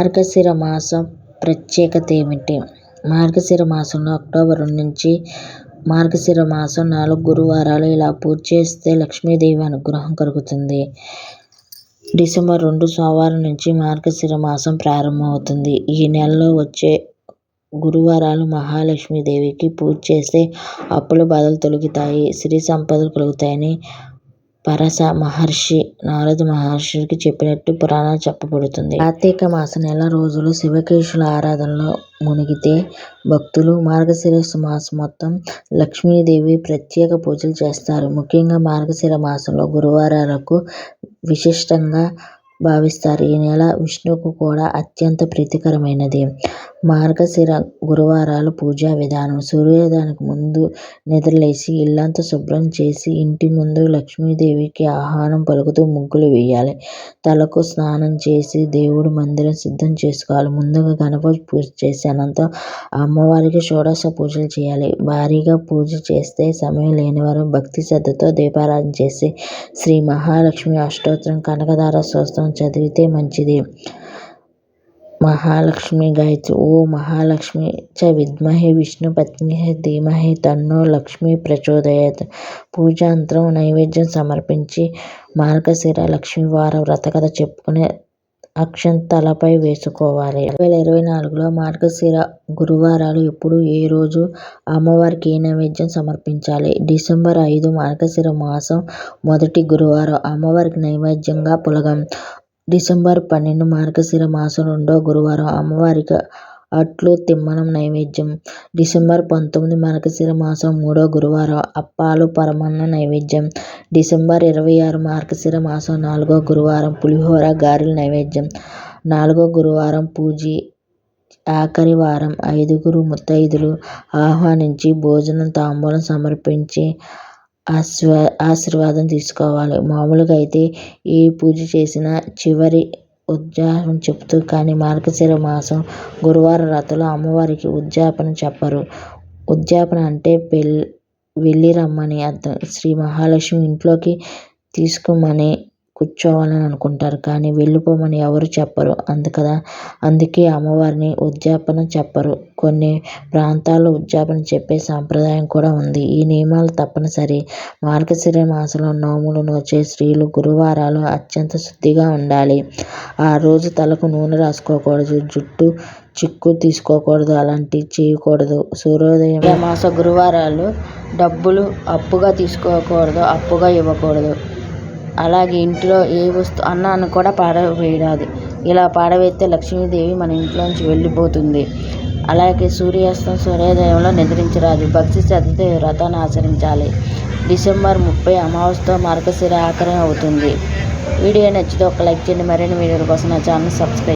మార్గశిర మాసం ప్రత్యేకత ఏమిటి? మార్గశిర మాసంలో అక్టోబర్ నుంచి మార్గశిర మాసం నాలుగు గురువారాలు ఇలా పూజ చేస్తే లక్ష్మీదేవి అనుగ్రహం కలుగుతుంది. డిసెంబర్ రెండు సోమవారం నుంచి మార్గశిర మాసం ప్రారంభమవుతుంది. ఈ నెలలో వచ్చే గురువారాలు మహాలక్ష్మీదేవికి పూజ చేస్తే అప్పుల బాధలు తొలగుతాయి, సిరి సంపదలు కలుగుతాయని పరస మహర్షి నారద మహర్షికి చెప్పినట్టు పురాణం చెప్పబడుతుంది. కార్తీక మాస నెల రోజులు శివకేశవుల ఆరాధనలో మునిగితే భక్తులు మార్గశిర మాసం మొత్తం లక్ష్మీదేవి ప్రత్యేక పూజలు చేస్తారు. ముఖ్యంగా మార్గశిర మాసంలో గురువారాలకు విశిష్టంగా భావిస్తారు. ఈ నెల విష్ణువుకు కూడా అత్యంత ప్రీతికరమైనది. మార్గశిర గురువారాలు పూజా విధానం సూర్యోదయానికి ముందు నిద్రలేచి ఇల్లంతా శుభ్రం చేసి ఇంటి ముందు లక్ష్మీదేవికి ఆహారం పలుకుతూ ముగ్గులు వేయాలి. తలకు స్నానం చేసి దేవుడి మందిరం సిద్ధం చేసుకోవాలి. ముందుగా గణపతి పూజ చేసి అనంతరం అమ్మవారికి షోడశ పూజలు చేయాలి. భారీగా పూజ చేస్తే సమయం లేనివారు భక్తి శ్రద్ధలతో దీపారాధన చేసి శ్రీ మహాలక్ష్మి అష్టోత్తరం, కనకధార స్తోత్రం చదివితే మంచిది. మహాలక్ష్మి గాయత్రి ఓ మహాలక్ష్మి చ విద్మహే విష్ణుపత్న్యై ధీమహి తన్నో లక్ష్మీ ప్రచోదయత్ పూజాంతరం నైవేద్యం సమర్పించి మార్గశిర లక్ష్మీవార వ్రతకథ చెప్పుకుని అక్షం తలపై వేసుకోవాలి. రెండు వేల ఇరవై నాలుగులో మార్గశిర గురువారాలు ఎప్పుడు, ఏ రోజు అమ్మవారికి ఏ నైవేద్యం సమర్పించాలి? డిసెంబర్ ఐదు మార్గశిర మాసం మొదటి గురువారం. అమ్మవారికి నైవేద్యంగా పులగం. డిసెంబర్ పన్నెండు మార్గశిర మాసం రెండో గురువారం. అమ్మవారికి అట్లు తిమ్మనం నైవేద్యం. డిసెంబర్ పంతొమ్మిది మార్గశిర మాసం మూడో గురువారం. అప్పాలు, పరమాన్న నైవేద్యం. డిసెంబర్ ఇరవై ఆరు మార్గశిర మాసం నాలుగో గురువారం. పులిహోర, గారెలు నైవేద్యం. నాలుగో గురువారం పూజ ఆఖరి వారం. ఐదుగురు ముత్తైదులు ఆహ్వానించి భోజనం, తాంబూలం సమర్పించి ఆశీర్వాదం తీసుకోవాలి. మామూలుగా అయితే ఏ పూజ చేసినా చివరి ఉద్యాపన చెప్తూ కానీ మార్గశిర మాసం గురువార రాత్రిలో అమ్మవారికి ఉద్యాపన చెప్పరు. ఉద్యాపన అంటే పె వెళ్ళి రమ్మని అర్థం. శ్రీ మహాలక్ష్మి ఇంట్లోకి తీసుకోమని కూర్చోవాలని అనుకుంటారు కానీ వెళ్ళిపోమని ఎవరు చెప్పరు అందుకదా అందుకే అమ్మవారిని ఉద్యాపన చెప్పరు. కొన్ని ప్రాంతాల్లో ఉద్యాపన చెప్పే సాంప్రదాయం కూడా ఉంది. ఈ నియమాలు తప్పనిసరి. మార్గశిర మాసంలో నోములు నోచే స్త్రీలు గురువారాలు అత్యంత శుద్ధిగా ఉండాలి. ఆ రోజు తలకు నూనె రాసుకోకూడదు. జుట్టు చిక్కు తీసుకోకూడదు. అలాంటివి చేయకూడదు. సూర్యోదయం మాస గురువారాలు డబ్బులు అప్పుగా తీసుకోకూడదు. అప్పుగా ఇవ్వకూడదు. అలాగే ఇంట్లో ఏ వస్తువు అన్నాన్ని కూడా పాడవేయరాదు ఇలా పాడవేస్తే లక్ష్మీదేవి మన ఇంట్లోంచి వెళ్ళిపోతుంది. అలాగే సూర్యాస్తం సూర్యోదయంలో నిద్రించరాదు. భక్తి శ్రద్ధలతో వ్రతాన్ని ఆచరించాలి. డిసెంబర్ ముప్పై అమావాస్యతో మార్గశిర ఆఖరి అవుతుంది. వీడియో నచ్చితే ఒక లైక్ చేయండి. మరిన్ని వీడియోల కోసం నా ఛానల్ సబ్స్క్రైబ్